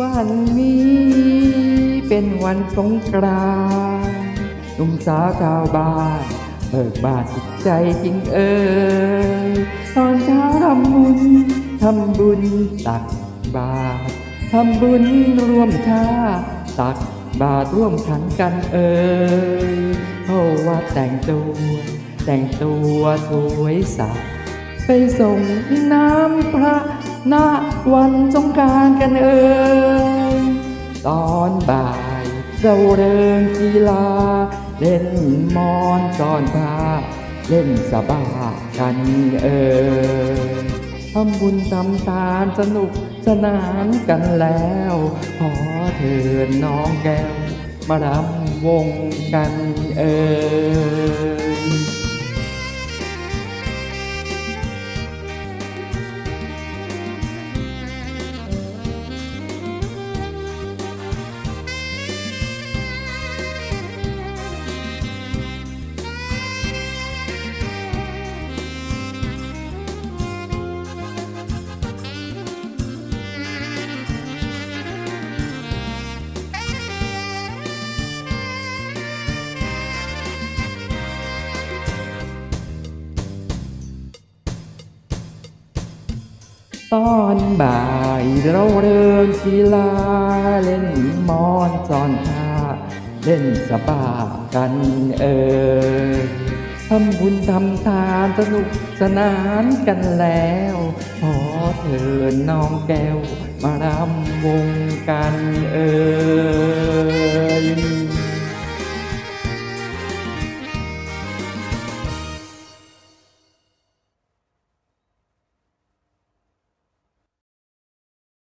วันนี้เป็นวันสงกรานต์หนุ่มสาวชาวบ้านเบิกบานจิตใจจริงเอ่ยตอนเช้าทำบุญทำบุญตักบาตรทำบุญร่วมชาติตักบาตรร่วมขันกันเอ่ยเพราะว่าแต่งตัวแต่งตัวสวยสักไปส่งน้ำพระ ณวันสงการกันเอ่ยตอนบ่ายเราเริงกีฬา เล่นมอนจอนพาเล่นสบากันเอ่ยทำบุญทำทานสนุกสนานกันแล้ว ขอเถิดน้องแก้ว มารำวงกันเอ่ย ตอนบ่ายเราเริงชีลา เล่นมอนจอนท่าเล่นสบากันเออทำบุญทำทานสนุกสนานกันแล้ว ขอเถิดน้องแก้ว มารำวงกันเออ